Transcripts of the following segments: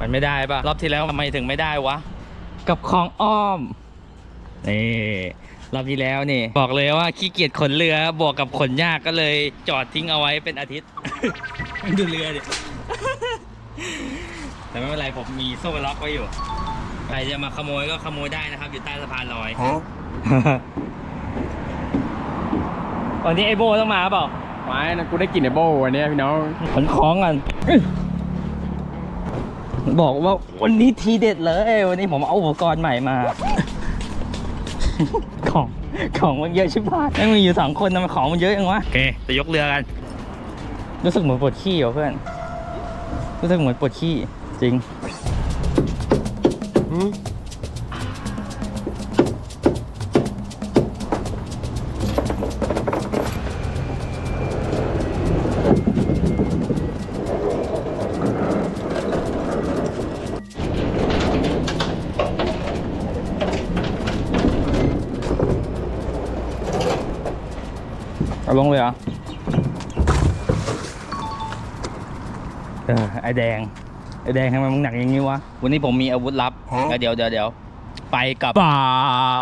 มันไม่ได้ป่ะรอบที่แล้วทำไมถึงไม่ได้วะ กับของอ้อมนี่รอบที่แล้วนี่บอกเลยว่าขี้เกียจขนเรือบวกกับขนยากก็เลยจอดทิ้งเอาไว้เป็นอาทิตย์ ดูเรือดิแต่ไม่เป็นไรผมมีโซ่ล็อกไว้อยู่ใครจะมาขโมยก็ขโมยได้นะครับ อยู่ใต้สะพานลอยวันนี้ไอโบต้องมาเปล่าไม้นะกูได้กลิ่นไอโบวันเนี้ยพี่น้องขนของกัน บอกว่าวันนี้ทีเด็ดเลย วันนี้ผมเอาอุปกรณ์ใหม่มา ของของมันเยอะชิบหายไม่มีอยู่สองคนทำไมของมันเยอะจังวะโอเคจะยกเรือกัน รู้สึกเหมือนปวดขี้เหรอเพื่อน รู้สึกเหมือนปวดขี้จริง แดงไอแดงทำไมมึงหนักอย่างนี้วะ วันนี้ผมมีอาวุธลับแล้วเดี๋ยวเดี๋ยวเดี๋ยวไปกับปา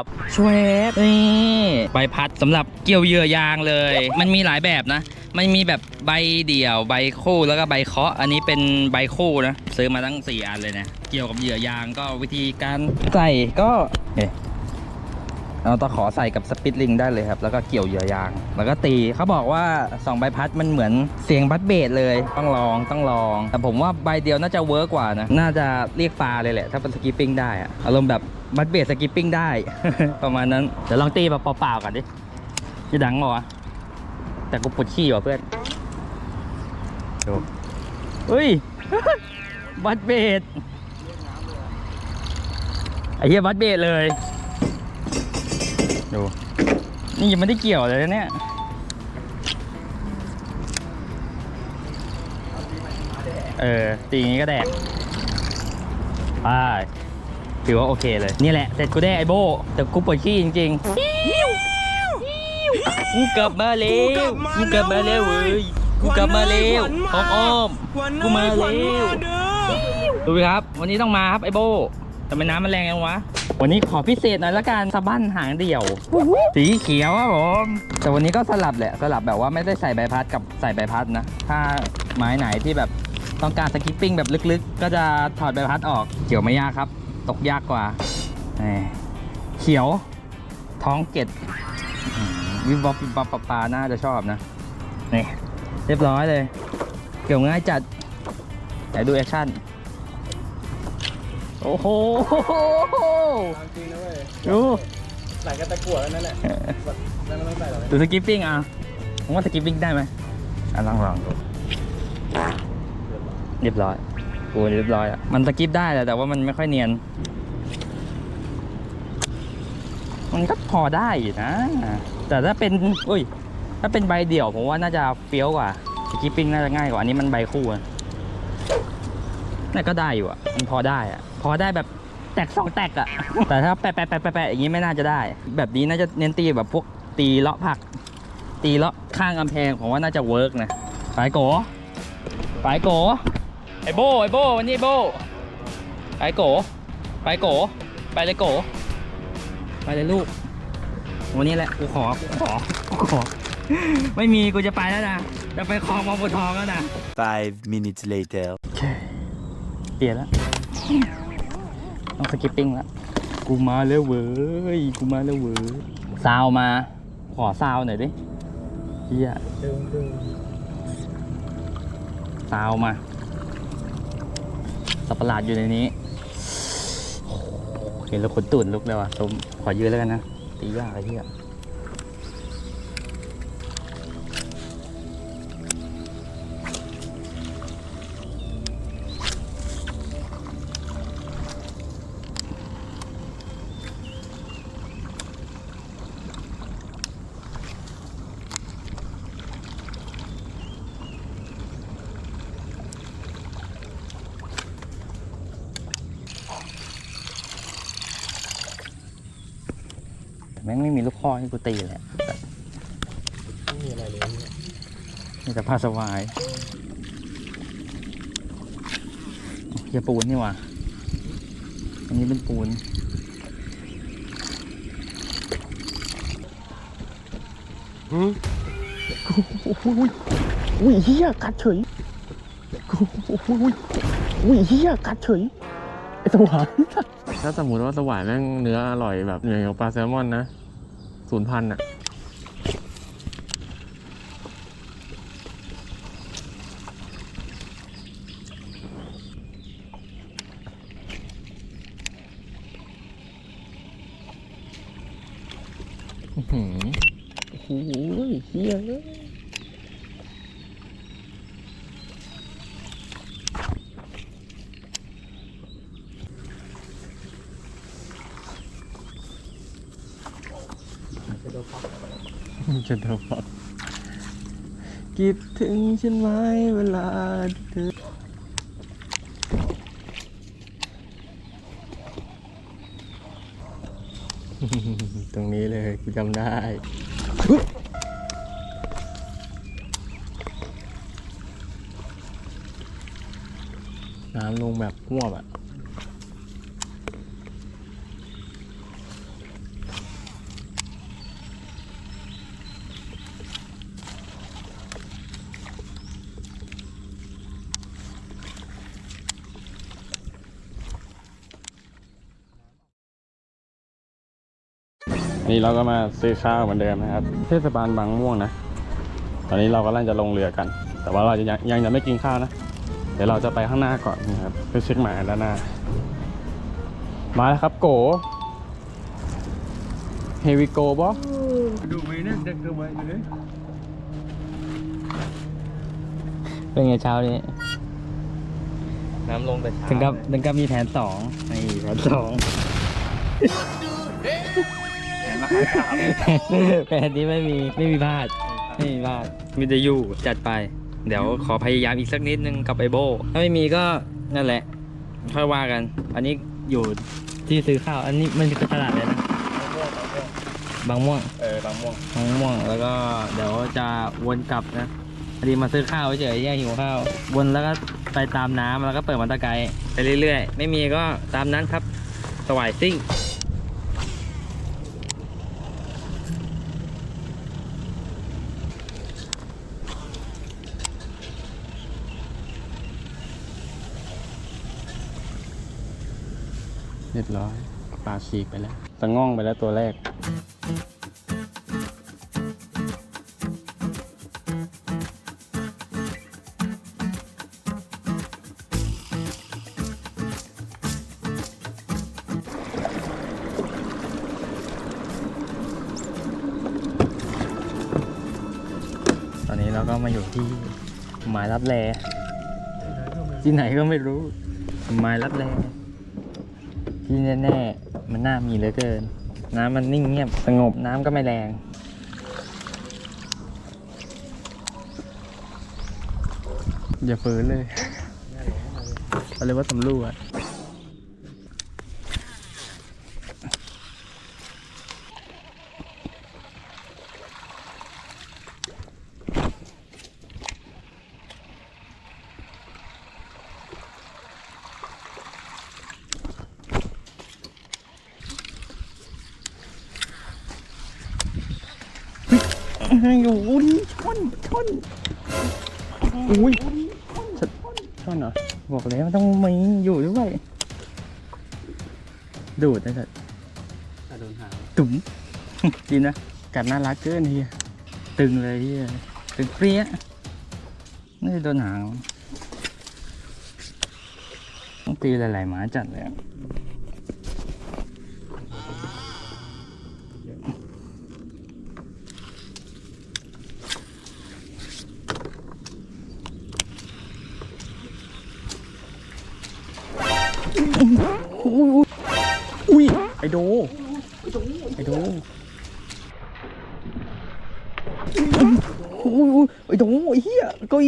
บช่วยนี่ใบพัดสำหรับเกี่ยวเหยื่อยางเลย มันมีหลายแบบนะ มันมีแบบใบเดี่ยวใบคู่แล้วก็ใบเคาะ อันนี้เป็นใบคู่นะ ซื้อมาตั้ง 4 อันเลยนะ เกี่ยวกับเหยื่อยางก็วิธีการใส่ก็ เราตะขอใส่กับสปิตลิงได้เลยครับ แล้วก็เกี่ยวเหยื่อยาง แล้วก็ตีเขาบอกว่า 2 ใบพัดมันเหมือนเสียงบัดเบสเลย ต้องลองต้องลอง แต่ผมว่าใบเดียวน่าจะเวิร์กกว่านะ น่าจะเรียกปลาเลยแหละ ถ้าเป็นสกิปปิ้งได้อะอารมณ์แบบบัดเบสสกิปปิ้งได้ ประมาณนั้น เดี๋ยวลองตีแบบเปล่าๆกันดิจะดังเหรอแต่กูปวดขี้ว่ะเพื่อนเฮ้ย บัดเบสไอ้เหี้ยบัดเบสเลย ดู นี่ยังไม่ได้เกี่ยวเลยนะเนี่ยเออ ตีอย่างนี้ก็แดกไปถือว่าโอเคเลย นี่แหละ เสร็จกูได้ไอโบ แต่กูปวดขี้จริงๆ กูกลับมาแล้วกูกลับมาแล้วเว้ย กูกลับมาแล้วของอ้อม กูมาแล้วดูดิครับ วันนี้ต้องมาครับไอโบ แต่ไม่น้ำมันแรงยังวะ วันนี้ขอพิเศษหน่อยละกันสะบั้นหางเดี่ยว สีเขียวครับผม แต่วันนี้ก็สลับแหละ สลับแบบว่าไม่ได้ใส่ใบพัดกับใส่ใบพัดนะ ถ้าไม้ไหนที่แบบต้องการสกิปปิ้งแบบลึกๆ ก็จะถอดใบพัดออกเกี่ยวไม่ยากครับ ตกยากกว่านี่เขียว ท้องเกตอืมวิบวับวิบวับปลาปลาน่าจะชอบนะ นี่ เรียบร้อยเลย เกี่ยวง่ายจัดไหนดูแอคชั่น โอ้โหจริงนะเว้ยดูใส่กันตะกั่วแล้วนั่นแหละแล้วไม่ต้องใส่หรอกดูสกิปปิ้งอะผมว่าสกิปปิ้งได้ไหมอะลองลองดูเรียบร้อยโอ้เรียบร้อยอะมันสกิปได้แหละแต่ว่ามันไม่ค่อยเนียน มันก็พอได้อยู่นะ แต่ถ้าเป็นอุ้ย ถ้าเป็นใบเดี่ยวผมว่าน่าจะเฟี้ยวกว่าสกิปปิ้งน่าจะง่ายกว่าอันนี้มันใบคู่อะ น่าก็ได้อยู่อะมันพอได้อะ พอได้แบบแตกสองแตกอะ แต่ถ้าแปะแปะแปะแปะแปะอย่างนี้ไม่น่าจะได้ แบบนี้น่าจะเน้นตีแบบพวกตีเลาะผัก ตีเลาะข้างกำแพงผมว่าน่าจะเวิร์กนะไปโกไปโกไอโบไอโบวันนี้ไอ้โบไปโกไปโกไปเลยโกไปเลยลูกวันนี้แหละกูขอกูขอกูขอ ไม่มีกูจะไปแล้วนะ จะไปคลองมอบุทองแล้วนะ Five minutes later. เปลี่ยนแล้วต้องสกิปปิ้งแล้วกูมาแล้วเว้ยกูมาแล้วเว้ยซาวมา ขอซาวหน่อยดิเฮียดึงดึงซาวมา สับประหลาดอยู่ในนี้โอ้โหเห็นแล้วขนตุ่นลุกเลยว่ะสมขอยืนแล้วกันนะตียากไอ้เหี้ย แต่แม่งไม่มีลูกข้อให้กูตีเลยอะไม่มีอะไรเลยมีแต่ผ้าสวายโอเคเฮียปูนนี่หว่าอันนี้เป็นปูนอุ้ยอุ้ยเฮียกัดเฉยอุ้ยอุ้ยเฮียกัดเฉยไอสวาย ถ้าสมมติว่าสวายแม่งเนื้ออร่อยแบบอย่างปลาแซลมอนนะศูนย์พันอะหือโอ้โหเฮียเอ้ยจะโดน ฟักคิดถึงฉันไหมเวลาเธอตรงนี้เลยกูจำได้น้ำลงแบบหวบอะ นี่เราก็มาซื้อข้าวเหมือนเดิมนะครับ เทศบาลบางม่วงนะ ตอนนี้เรากำลังจะลงเรือกัน แต่ว่าเราจะยังยังจะไม่กินข้าวนะ เดี๋ยวเราจะไปข้างหน้าก่อนนะครับเพื่อเช็คหมายด้านหน้า มาแล้วครับโกเฮวิโกบอดูไม่น่าจะเกิดมาอยู่เลยเป็นไงเช้านี้ น้ำลงแต่เช้าถึงกับถึงกับมีแผนสองนี่แผนสอง แผนนี้ไม่มีไม่มีพลาดไม่มีพลาดมีแต่อยู่จัดไป เดี๋ยวขอพยายามอีกสักนิดนึงกับไอโบ ถ้าไม่มีก็นั่นแหละค่อยว่ากัน อันนี้อยู่ที่ซื้อข้าว อันนี้มันคือตลาดเลยนะบางม่วงเออบางม่วงบางม่วงแล้วก็เดี๋ยวจะวนกลับนะพอดีมาซื้อข้าวเฉยๆแย่หิวข้าววนแล้วก็ไปตามน้ำแล้วก็เปิดมันตะไกไปเรื่อยๆ ไม่มีก็ตามนั้นครับสวายซิ่ง รียบร้อย ปลาฉีกไปแล้วตะง่องไปแล้วตัวแรก ตอนนี้เราก็มาอยู่ที่หมายรับแลที่ไหนก็ไม่รู้ หมายรับแล ที่แน่ๆมันน่ามีเหลือเกิน น้ำมันนิ่งเงียบสงบน้ำก็ไม่แรงอย่าฝืนเลยเขาเรียกว่าสำรวจ อยู่อุ้ยชนชนอุ้ย ช่อนเหรอ บอกแล้วต้องมีอยู่ด้วย ดูดนะเถอะโดนหางตุ๋ม ดีนะ กัดน่ารักเกินเฮียตึงเลยเฮียตึงเปรี้ยน่าจะโดนหาง ต้องตีหลายๆหมาจัดเลยอะ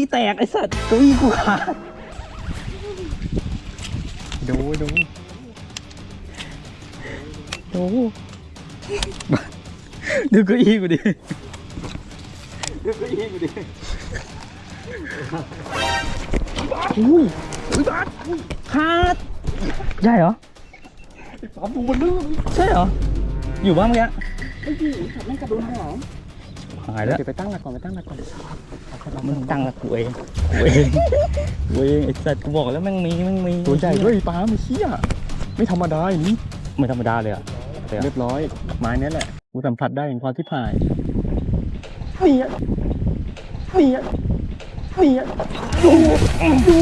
อี้แตกไอ้สัตว์เก้าอี้กูขาดโดโดโอ้ดูเก้าอี้กูดิดูเก้าอี้กูดิอุ้ยอุ้ยบาสขาดใช่เหรอสามตัวมันเรื่องใช่เหรอ อยู่บ้างเมื่อกี้ไอ้ที่ฉันไม่กระโดดหาง หายแล้วเดี๋ยวไปตั้งหลักก่อนไปตั้งหลักก่อนมึงตั้งละกูเองกูเองกูเองไอ้สัตว์กูบอกแล้วแม่งมีแม่งมีตัวใหญ่ด้วยปลาไม่เชี่ยไม่ธรรมดาอย่างนี้ไม่ธรรมดาเลยอะเรียบร้อยไม้เนี้ยแหละกูสัมผัสได้ถึงความที่ผ่ายนี่อะนี่อะนี่อะดูดู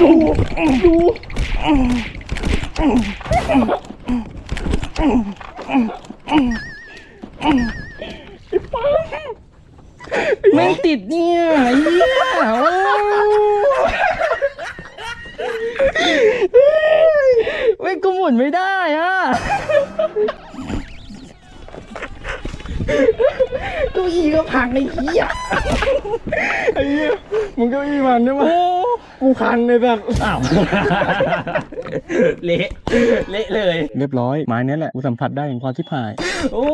ดูดูแม่ งติดเนี่ยไอ้เหี้ยโอ้เว้ยกูหมุนไม่ได้อะ กูยีก็พังไอ้เหี้ยไอ้เหี้ยมึงเก็อีมันใช่ไหมโอ้กูคันเลยแบบอ้าวเละเละเลย เรียบร้อยไม้เนี้ยแหละกูสัมผัสได้ถึงความที่ผ่าย โอ้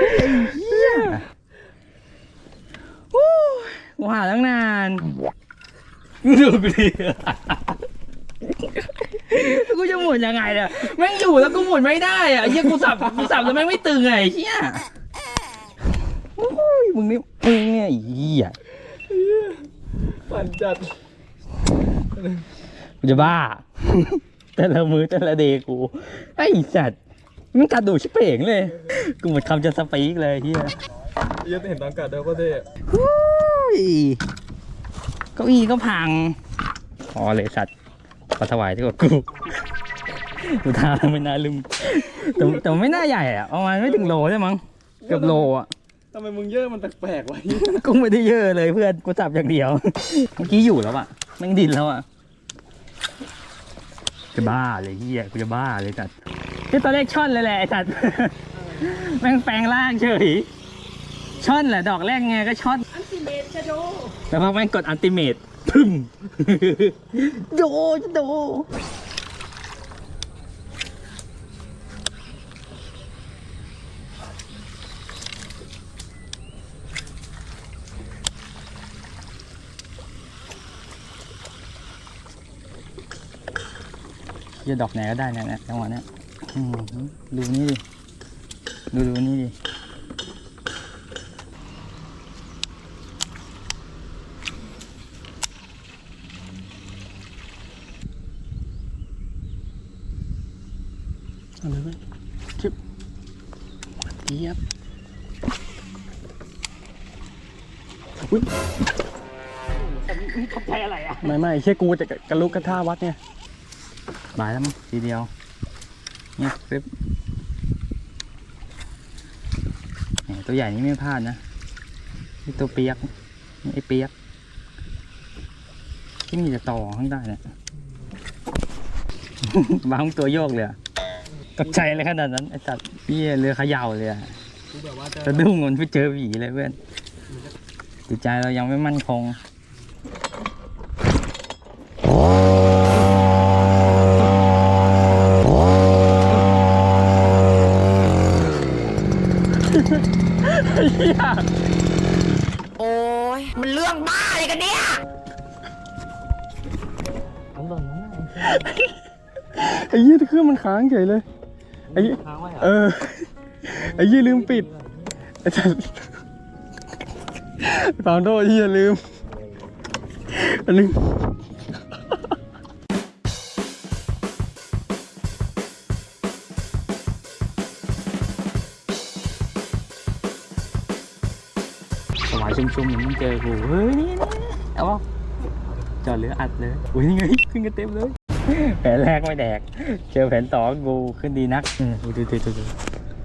ยไอ้เหี้ยโอ้ยกูหาตั้งนานดูกูดิกูจะหมุนยังไงเนี่ยแม่งอยู่แล้วกูหมุนไม่ได้อะไอ้เหี้ยกูสับกูสับแล้วแม่งไม่ตึงไงไอ้เหี้ย โอ้ยมึงนี่มึงเนี่ยไอ้เหี้ยปั่นจัดกูจะบ้า แต่ละมือแต่ละเดย์กูไอ้สัตว์มันกัดดูชิบเป่งเลย กูหมดคำจะสปีกเลยเฮียเหี้ยเห็นตอนกัดเด้อก็เด้ฮู้ยเก้าอี้ก็พังพอเลยสัตว์ขอถวายที่กดกูกูทาแล้วไม่น่าลืมแต่แต่ไม่น่าใหญ่อะประมาณไม่ถึงโลใช่มั้งเกือบโลอะ ทำไมมึงเยอะมันแปลกๆวะกูไม่ได้เยอะเลยเพื่อนกูจับอย่างเดียว เมื่อกี้อยู่แล้วอะแม่งดินแล้วอะจะบ้าเลยเฮียกูจะบ้าเลยจัดที่ตอนแรกช่อนเลยแหละไอ้สัตว์แม่งแปลงร่างเฉยช่อนแหละดอกแรกไงก็ช่อนอันติเมตชโดแล้วพอแม่งกดอันติเมตพึ่มโดโด จะดอกไหนก็ได้เนี่ยเนี่ยจังหวะเนี้ยอืมดูนี่ดิดูดูนี่ดิอะไรไหมชิบเจี๊ยบอุ้ยใช่อะไรอะ ไม่ไม่เชี่ยกูจะกระลุกกระท่าวัดเนี่ย บายแล้วมั้งทีเดียวเนี่ยปึ๊บเนี่ยตัวใหญ่นี่ไม่พลาดนะนี่ตัวเปียกนี่ไอ้เปียก ที่มีแต่ต่อข้างได้เนี่ยบางตัวโยกเลยอะตกใจเลยขนาดนั้นไอ้สัตว์พี่เรือเขย่าเลยอะกูแบบว่าจะสะดุ้งมันไปเจอผีเลยเพื่อนจิตใจเรายังไม่มั่นคง เครื่องมันค้างเฉยเลยไอ้ยี่เออไอ้ยี่ลืมปิดไอ้สัสฟาวโดไอ้ยี่ลืมอันนึงสวายชุ่มๆอย่างมึงเจอกูเฮ้ยนี่นี่เอาเปล่าจอดเรืออัดเลยอุ้ยนี่ไงขึ้นกันเต็มเลย แผนแรกไม่แดก เจอแผนสองกูขึ้นดีนักเออดูดูดูดู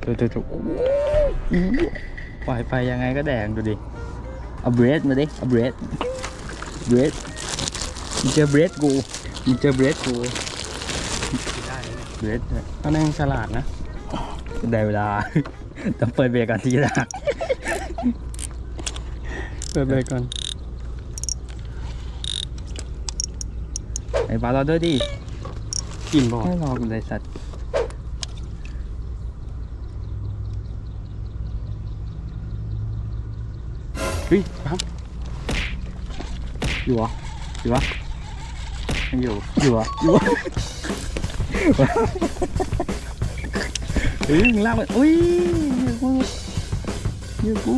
ดูดูดูโอ้ยปล่อยไปยังไงก็แดงดูดิ เอาเบรดมาดิ เอาเบรด เบรดมึงเจอเบรดกูมึงเจอเบรดกูเบรดเนี่ยอันนั้นฉลาดนะ ได้เวลา ต้องเปิดเบรกก่อนที่จะดักเปิดเบรกก่อน ไอ้บาร์เราด้วยดิกินบ่อให้รอกูเลยสัตว์เฮ้ยปั๊บอยู่เหรออยู่วะยังอยู่อยู่เหรออยู่วะเฮ้ยมึงลากไปอุ้ยเดี๋ยวกูเดี๋ยวกู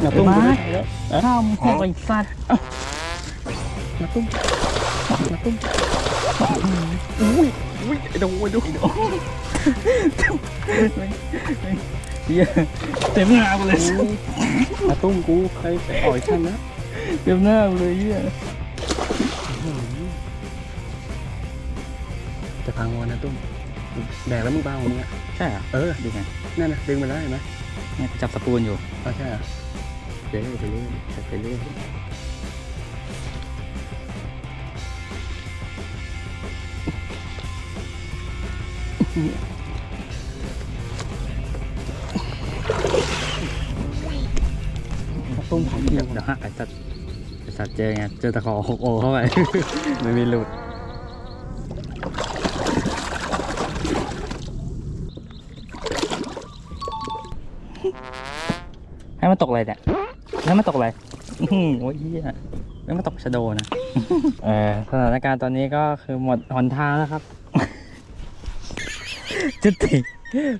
อย่าตุ้มมาข้ามหอกไอ้สัตว์ มาตุ้มมาตุ้มอุ้ยอุ้ยไอ้ดูไอ้ดูเหี้ยเต็มหน้ากูเลยมาตุ้มกูใครไปอ่อยฉันนะเต็มหน้ากูเลยเหี้ยจะพังวันนะตุ้มแดกแล้วมึงบ้าของมึงอะใช่เหรอเออดูไงนั่นนะดึงไปแล้วเห็นไหมเนี่ยกูจับสปูนอยู่อ๋อใช่เหรอเดี๋ยวไปเรื่อยไปเรื่อย ตุ้มของเดียวเดี๋ยวฮะไอสัตว์ไอสัตว์เจอไงเจอตะขอหกโอเข้าไป ไม่มีหลุดให้มันตกอะไรเนี่ยให้มันตกอะไรอื้อหือโอ้ยเหี้ยให้มันตกชะโดนะ เออสถานการณ์ตอนนี้ก็คือหมดหนทางแล้วครับ จะติ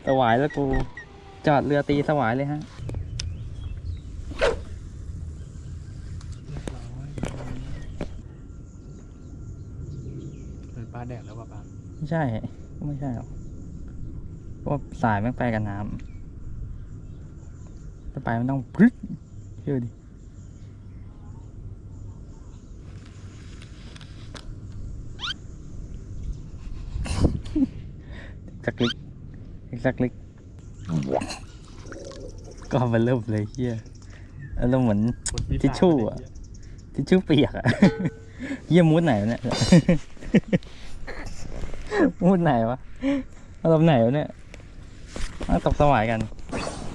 สวายแล้วกู จอดเรือตีสวายเลยฮะเป็นปลาแดดแล้วป่ะปลาไม่ใช่ก็ไม่ใช่หรอกเพราะว่าสายแม่งไปกับน้ำจะไปมันต้องพรึดเชื่อดิ สักลิกอีกสักลิกก็มันเริ่มเลยเฮียอารมณ์เหมือนทิชชู่อะทิชชู่เปียกอะเยี่ยมูดไหนวะเนี่ยมูดไหนวะอารมณ์ไหนวะเนี่ยมาตกสวายกัน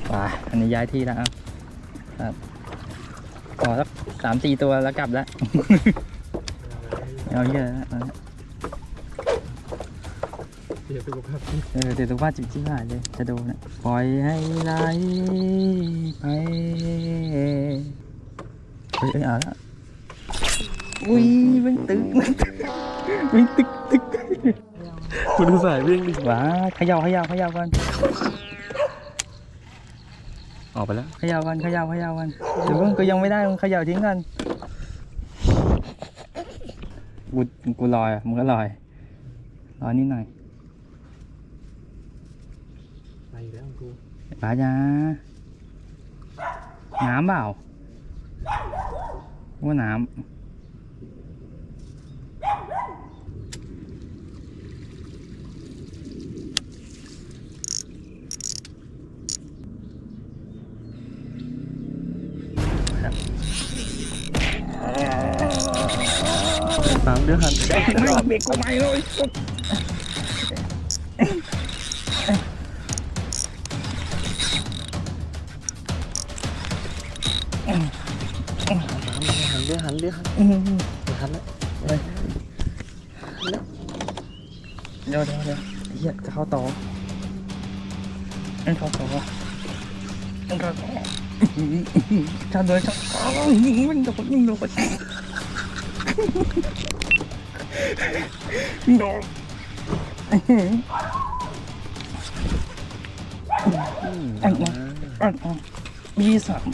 ไปอันนี้ย้ายที่แล้วอะครับขอสักสามสี่ตัวแล้วกลับแล้วเอาเยอะแล้ว เอาละเดี๋ยวสุขภาพเออเดี๋ยวตัวว่าจิบจิ้มหายเลยจะโดนนะปล่อยให้ไหลไปเฮ้ยเอ้ยเอาละอุ้ยมันตึกมันตึกมันตึกตึกกูดูสายวิ่งดิว้าเขย่าเขย่าเขย่ากันออกไปแล้วเขย่ากันเขย่าเขย่ากันเดี๋ยวเพิ่งก็ยังไม่ได้มึงเขย่าทิ้งกันกูกูลอยอะมึงก็ลอยลอยนิดหน่อย ไปอีกแล้วกูป้าจ้าน้ำ มเดือดหันแล้วเดี๋ยวเดี๋ยวเดี๋ยวเฮียจะเข้าต่อมันเข้าต่อมันเข้าต่อชันเลยชันมันโดนมันโดนโดนอันมาอันมามีสาม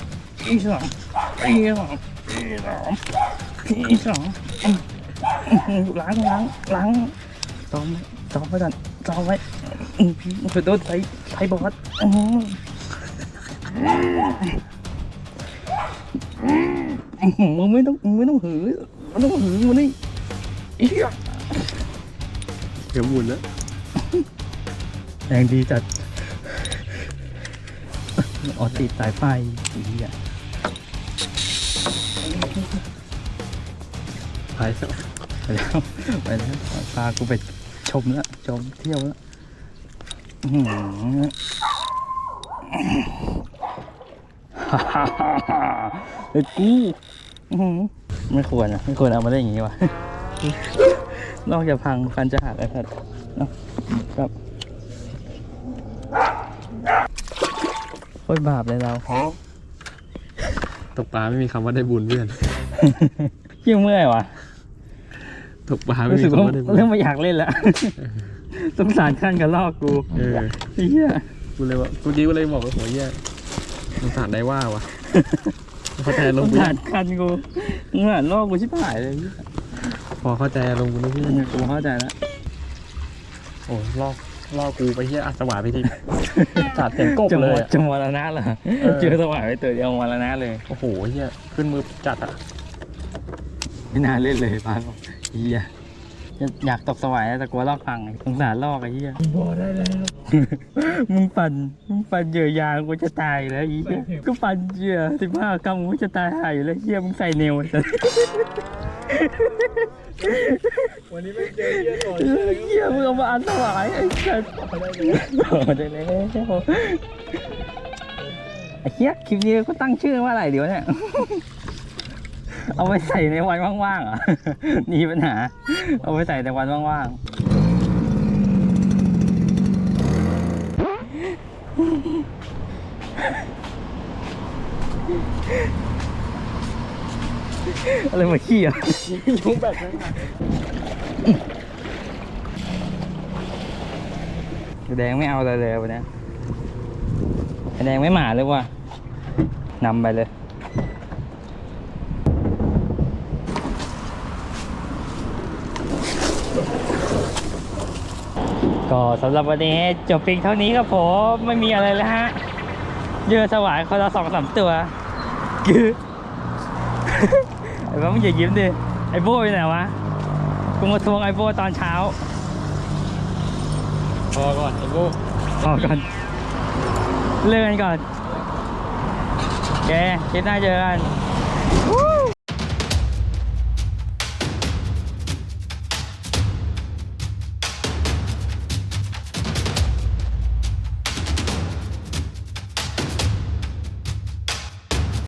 มีสามมีสาม สามมีสามล้างล้างล้างซ้อมไว้ซ้อมไว้ก่อนซ้อมไว้อืมขอโทษใส่ใส่บอสอืมอืมมึงไม่ต้องมึงไม่ต้องหือมึงต้องหือมาดิอีกเดี๋ยวหมุนแล้วแรงดีจัดออติดสายไฟอีอะ หายแล้วไปแล้วไปแล้วพากูไปชมแล้วชมเที่ยวแล้วอื้อหือฮ่าฮ่าฮ่าฮ่าเฮ้ยกูไม่ควรอะ ไม่ควรเอามาได้อย่างงี้วะนอกจากพังฟันจะหักไอ้สัตว์เนะครับโคตรบาปเลยเรา ตกปลาไม่มีคำว่าได้บุญเพื่อนยิ่งเมื่อยวะตกปลาไม่รู้มีสึกคำว่าว่าได้บุญเริ่มไม่อยากเล่นแล้วสงสารขั้นกับลอกกูเออไอ้เหี้ยกูเลยว่ากูยิ้วเลยบอกว่าโหเหี้ยสงสารได้ว่าวะเข้าใจสลงงกูสารขั้นกูสงสารลอกกูชิบหายเลยพอเข้าใจลงกูนี่พี่กูเข้าใจแล้วโอ้ลอก ลอกกูไปเหี้ยอัศวาไปทีสาดเสียงกบจังเลหยวะอะจังหวะละนะเหรอเออ เจอสวายไปตัวเดียววันละนะเลยโอ้โหเหี้ยขึ้นมือจัดอะไม่น่าเล่นเลยปาบอกเฮีย อยากตกสวายแต่กลัวลอกพังไงสงสารลอกไอ้เฮียพอได้แล้ว มึงปั่นมึงปั่นเหยื่อยางกูจะตายอยู่แล้วไอีเหี้ยก็ปั่นเหยื่อสิบห้ากรัมกูจะตายหายอยู่แล้วเฮียมึงใส่เนวแต่วันนี้ไม่เจอเหี้ยต่อเฮียมึงเอามาอันสวายไอ้สัสเอาได้แล้วไอ้เฮียคลิปนี้ก็ตั้งชื่อว่าอะไรเดี๋ยวเนี่ย เอาไปใส่ในวันว่างๆอะนี่ปัญหา เอาไปใส่ในวันว่างๆ อะไรมาขี้อะยุ่งแบบนั้นแดงไม่เอาอะไรเลยวันนี้แดงไม่หมาเลยว่ะนำไปเลย ก็สำหรับวันนี้จบเพียงเท่านี้ครับผมไม่มีอะไรแล้วฮะเยอะสวายคนละสองสามตัวคือไอ้บ้ามึงอย่ายิ้มดิไอ้โบ้ไปไหนวะกูมาทวงไอ้โบ้ตอนเช้าพอก่อนไอ้โบ้ออกก่อนเลิกกันก่อนแกคลิปหน้าเจอกัน